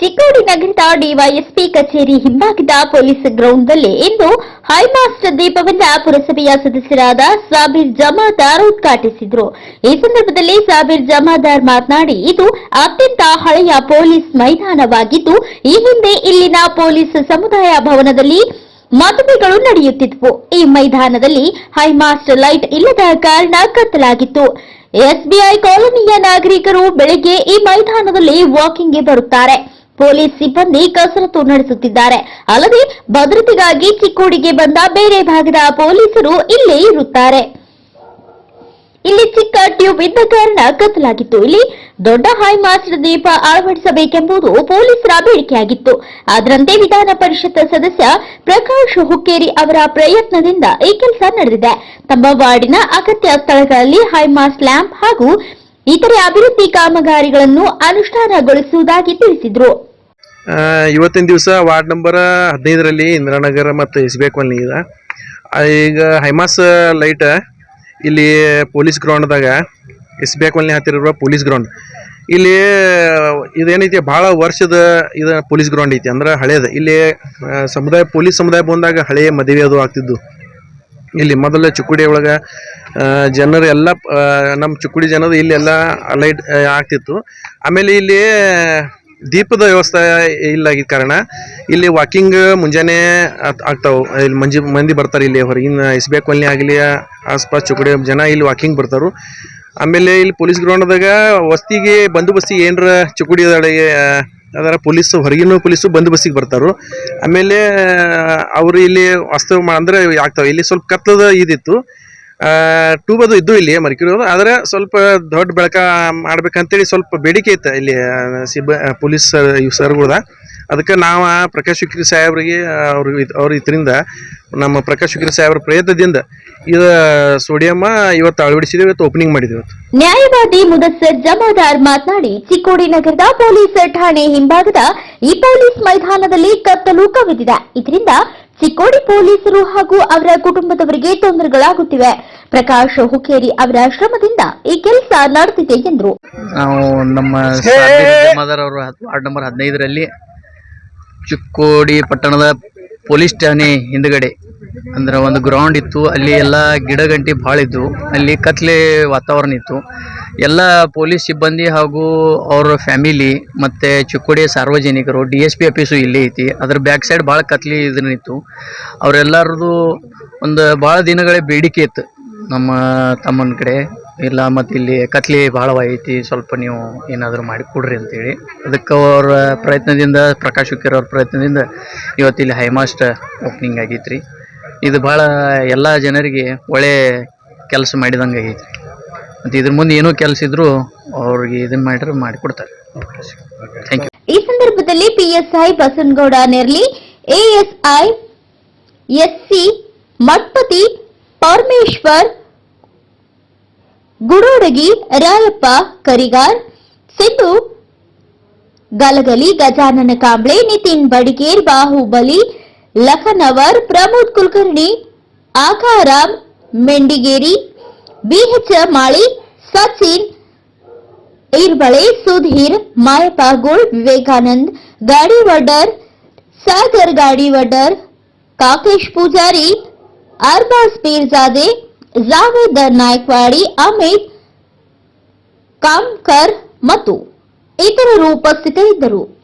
ಚಿಕ್ಕೋಡಿ ನಗರದ ಡಿವೈಎಸ್ಪಿ ಕಚೇರಿ ಹಿಂಭಾಗದ ಪೊಲೀಸ್ ಗ್ರೌಂಡ್ನಲ್ಲಿ ಇಂದು ಹೈಮಾಸ್ಟ್ ದೀಪವನ್ನ ಪುರಸಭೆಯ ಸದಸ್ಯರಾದ ಸಾಬೀರ್ ಜಮಾದಾರ್ ಉದ್ಘಾಟಿಸಿದ್ರು. ಈ ಸಂದರ್ಭದಲ್ಲಿ ಸಾಬೀರ್ ಜಮಾದಾರ್ ಮಾತನಾಡಿ, ಇದು ಅತ್ಯಂತ ಹಳೆಯ ಪೊಲೀಸ್ ಮೈದಾನವಾಗಿದ್ದು, ಈ ಹಿಂದೆ ಇಲ್ಲಿನ ಪೊಲೀಸ್ ಸಮುದಾಯ ಭವನದಲ್ಲಿ ಮದುವೆಗಳು ನಡೆಯುತ್ತಿದ್ವು. ಈ ಮೈದಾನದಲ್ಲಿ ಹೈಮಾಸ್ಟ್ ಲೈಟ್ ಇಲ್ಲದ ಕಾರಣ ಕತ್ತಲಾಗಿತ್ತು. ಎಸ್ಬಿಐ ಕಾಲೋನಿಯ ನಾಗರಿಕರು ಬೆಳಿಗ್ಗೆ ಈ ಮೈದಾನದಲ್ಲಿ ವಾಕಿಂಗ್ಗೆ ಬರುತ್ತಾರೆ. ಪೊಲೀಸ್ ಸಿಬ್ಬಂದಿ ಕಸರತ್ತು ನಡೆಸುತ್ತಿದ್ದಾರೆ. ಅಲ್ಲದೆ ಭದ್ರತೆಗಾಗಿ ಚಿಕ್ಕೋಡಿಗೆ ಬಂದ ಬೇರೆ ಭಾಗದ ಪೊಲೀಸರು ಇಲ್ಲೇ ಇರುತ್ತಾರೆ. ಇಲ್ಲಿ ಚಿಕ್ಕ ಟ್ಯೂಬ್ ಇದ್ದ ಕಾರಣ ಕತ್ತಲಾಗಿತ್ತು. ಇಲ್ಲಿ ದೊಡ್ಡ ಹೈಮಾಸ್ಟ್ ದೀಪ ಅಳವಡಿಸಬೇಕೆಂಬುದು ಪೊಲೀಸರ ಬೇಡಿಕೆಯಾಗಿತ್ತು. ಅದರಂತೆ ವಿಧಾನ ಪರಿಷತ್ ಸದಸ್ಯ ಪ್ರಕಾಶ್ ಹುಕ್ಕೇರಿ ಅವರ ಪ್ರಯತ್ನದಿಂದ ಈ ಕೆಲಸ ನಡೆದಿದೆ. ತಮ್ಮ ವಾರ್ಡಿನ ಅಗತ್ಯ ಸ್ಥಳಗಳಲ್ಲಿ ಹೈಮಾಸ್ಟ್ ಲ್ಯಾಂಪ್ ಹಾಗೂ ಇತರೆ ಅಭಿವೃದ್ಧಿ ಕಾಮಗಾರಿಗಳನ್ನು ಅನುಷ್ಠಾನಗೊಳಿಸುವುದಾಗಿ ತಿಳಿಸಿದ್ರು. ಇವತ್ತಿನ ದಿವಸ ವಾರ್ಡ್ ನಂಬರ್ ಹದಿನೈದರಲ್ಲಿ ಇಂದಿರಾನಗರ ಮತ್ತು ಎಸ್ ಬಿ ಈಗ ಹೈಮಾಸ್ ಲೈಟ್ ಇಲ್ಲಿ ಪೊಲೀಸ್ ಗ್ರೌಂಡ್ದಾಗ ಎಸ್ ಬಿ ಹತ್ತಿರ ಪೊಲೀಸ್ ಗ್ರೌಂಡ್. ಇಲ್ಲಿ, ಇದೇನೈತಿ, ಭಾಳ ವರ್ಷದ ಇದು ಪೊಲೀಸ್ ಗ್ರೌಂಡ್ ಐತಿ, ಅಂದ್ರೆ ಹಳೇದು. ಇಲ್ಲಿ ಸಮುದಾಯ, ಪೊಲೀಸ್ ಸಮುದಾಯ ಬಂದಾಗ ಹಳೆಯ ಮದುವೆ ಅದು ಆಗ್ತಿದ್ದು. ಇಲ್ಲಿ ಮೊದಲ ಚುಕ್ಕುಡಿ ಒಳಗೆ ಜನರು ಎಲ್ಲ ನಮ್ಮ ಚುಕ್ಕುಡಿ ಜನರು ಎಲ್ಲ ಲೈಟ್ ಆಗ್ತಿತ್ತು. ಆಮೇಲೆ ಇಲ್ಲಿ, ದೀಪದ ವ್ಯವಸ್ಥೆ ಇಲ್ಲಾಗಿದ್ದ ಕಾರಣ ಇಲ್ಲಿ ವಾಕಿಂಗ್ ಮುಂಜಾನೆ ಆಗ್ತಾವೆ. ಇಲ್ಲಿ ಮಂಜಿ, ಮಂದಿ ಬರ್ತಾರೆ ಇಲ್ಲಿ ಹೊರಗಿನ, ಎಸ್ ಬಿ ಆಗಲಿ, ಆಸ್ಪಾಸ್ ಚುಕ್ಕುಡಿ ಜನ ಇಲ್ಲಿ ವಾಕಿಂಗ್ ಬರ್ತಾರೆ. ಆಮೇಲೆ ಇಲ್ಲಿ ಪೊಲೀಸ್ ಗ್ರೌಂಡ್ದಾಗ ವಸ್ತಿಗೆ ಬಂದೋಬಸ್ತಿ ಏನರ ಚುಕ್ಕುಡಿ ಅಡೆಗೆ ಅದರ ಪೊಲೀಸ್, ಹೊರಗಿನ ಪೊಲೀಸು ಬಂದೋಬಸ್ತಿಗೆ ಬರ್ತಾರು ಆಮೇಲೆ ಅವರು ಇಲ್ಲಿ ವಾಸ್ತವ ಅಂದ್ರೆ ಆಗ್ತಾವೆ. ಇಲ್ಲಿ ಸ್ವಲ್ಪ ಕತ್ತದ ಇದಿತ್ತು. ಟೂಬದು ಇದ್ದು ಇಲ್ಲಿ ಮರಿಕಿರೋದು. ಆದರೆ ಸ್ವಲ್ಪ ದೊಡ್ಡ ಬೆಳಕ ಮಾಡ್ಬೇಕಂತೇಳಿ ಸ್ವಲ್ಪ ಬೇಡಿಕೆ ಇತ್ತು ಇಲ್ಲಿ ಸಿಬ್ಬ, ಪೊಲೀಸ್ ಸರ್ಗಳದ. ಅದಕ್ಕೆ ನಾವು ಪ್ರಕಾಶ್ ವಿಕ್ರಿ ಸಾಹೇಬ್ರಿಗೆ ಅವ್ರ ಅವ್ರ ಇದರಿಂದ ನಮ್ಮ ಪ್ರಕಾಶ್ ವಿಕ್ರಿ ಸಾಹೇಬ್ರ ಪ್ರಯತ್ನದಿಂದ ಇದು ಸೋಡಿಯಮ್ಮ ಇವತ್ತು ಅಳವಡಿಸಿದ್ದೇವೆ ಇವತ್ತು ಓಪನಿಂಗ್ ಮಾಡಿದ್ದೇವೆ ಇವತ್ತು. ನ್ಯಾಯವಾದಿ ಮುದಸ್ಸರ್ ಜಮಾದಾರ್ ಮಾತನಾಡಿ ಚಿಕ್ಕೋಡಿ ನಗರದ ಪೊಲೀಸ್ ಠಾಣೆ ಹಿಂಭಾಗದ ಈ ಪೊಲೀಸ್ ಮೈದಾನದಲ್ಲಿ ಕತ್ತಲು ಕವಿದಿದೆ. ಇದರಿಂದ ಚಿಕ್ಕೋಡಿ ಪೊಲೀಸರು ಹಾಗೂ ಅವರ ಕುಟುಂಬದವರಿಗೆ ತೊಂದರೆಗಳಾಗುತ್ತಿವೆ. ಪ್ರಕಾಶ್ ಹುಕೇರಿ ಅವರ ಶ್ರಮದಿಂದ ಈ ಕೆಲಸ ನಡೆದಿದೆ ಎಂದರು. ನಾವು ನಮ್ಮ ಜಮಾದಾರ್ ಅವರು ವಾರ್ಡ್ ನಂಬರ್ ಹದಿನೈದರಲ್ಲಿ ಚಿಕ್ಕೋಡಿ ಪಟ್ಟಣದ ಪೊಲೀಸ್ ಠಾಣೆ ಹಿಂದ್ಗಡೆ. ಅಂದ್ರೆ ಒಂದು ಗ್ರೌಂಡ್ ಇತ್ತು. ಅಲ್ಲಿ ಎಲ್ಲ ಗಿಡ ಗಂಟಿ ಭಾಳ ಇದ್ವು. ಅಲ್ಲಿ ಕತ್ಲೆ ವಾತಾವರಣ ಇತ್ತು. ಎಲ್ಲ ಪೊಲೀಸ್ ಸಿಬ್ಬಂದಿ ಹಾಗೂ ಅವ್ರ ಫ್ಯಾಮಿಲಿ ಮತ್ತು ಚಿಕ್ಕೋಡಿ ಸಾರ್ವಜನಿಕರು ಡಿ ಎಸ್ ಪಿ ಆಫೀಸು ಇಲ್ಲೇ ಐತಿ. ಅದ್ರ ಬ್ಯಾಕ್ ಸೈಡ್ ಭಾಳ ಕತ್ಲಿ ಇದನ್ನಿತ್ತು ಅವರೆಲ್ಲರದು ಒಂದು ಭಾಳ ದಿನಗಳೇ ಬೇಡಿಕೆ ಇತ್ತು ನಮ್ಮ ತಮ್ಮನ ಕಡೆ. ಇಲ್ಲ, ಮತ್ತು ಇಲ್ಲಿ ಕತ್ಲಿ ಭಾಳ ಐತಿ, ಸ್ವಲ್ಪ ನೀವು ಏನಾದರೂ ಮಾಡಿ ಕೊಡ್ರಿ ಅಂತೇಳಿ. ಅದಕ್ಕೆ ಅವರ ಪ್ರಯತ್ನದಿಂದ, ಪ್ರಕಾಶ್ ಹುಕ್ಕೇರ್ ಅವ್ರ ಪ್ರಯತ್ನದಿಂದ ಇವತ್ತು ಇಲ್ಲಿ ಹೈಮಾಸ್ಟ್ ಓಪನಿಂಗ್ ಆಗೈತೆ ಇದು ಭಾಳ ಎಲ್ಲ ಜನರಿಗೆ ಒಳ್ಳೆ ಕೆಲಸ ಮಾಡಿದಂಗೆ ಆಗೈತೆ ರೀ ಮತ್ತು ಇದ್ರ ಮುಂದೆ ಏನೋ ಕೆಲಸ ಇದ್ದರೂ ಅವ್ರಿಗೆ ಇದನ್ನು ಮಾಡಿದ್ರೆ ಮಾಡಿಕೊಡ್ತಾರೆ ಥ್ಯಾಂಕ್ ಯು ಈ ಸಂದರ್ಭದಲ್ಲಿ PSI Basanagouda Nerli ASI SC Mathapati Parameshwar ಗುಡೋಡಗಿ Rayappa Karigar Sindhu Galagali Gajanana Kamble Nitin Badiger Bahubali Lakhanavar Pramod Kulkarni Akaram Mendigeri BH Mali Sachin Irbale Sudhir Mayappa ಗೋಳ್ Vivekanand Gadivaddar Sagar Gadivaddar Kakesh Pujari Arbaz ಪೀರ್ಜಾದೆ Javed Naikwadi Amit Kamkar ಮತ್ತು ಇತರರು ಉಪಸ್ಥಿತರಿದ್ದರು.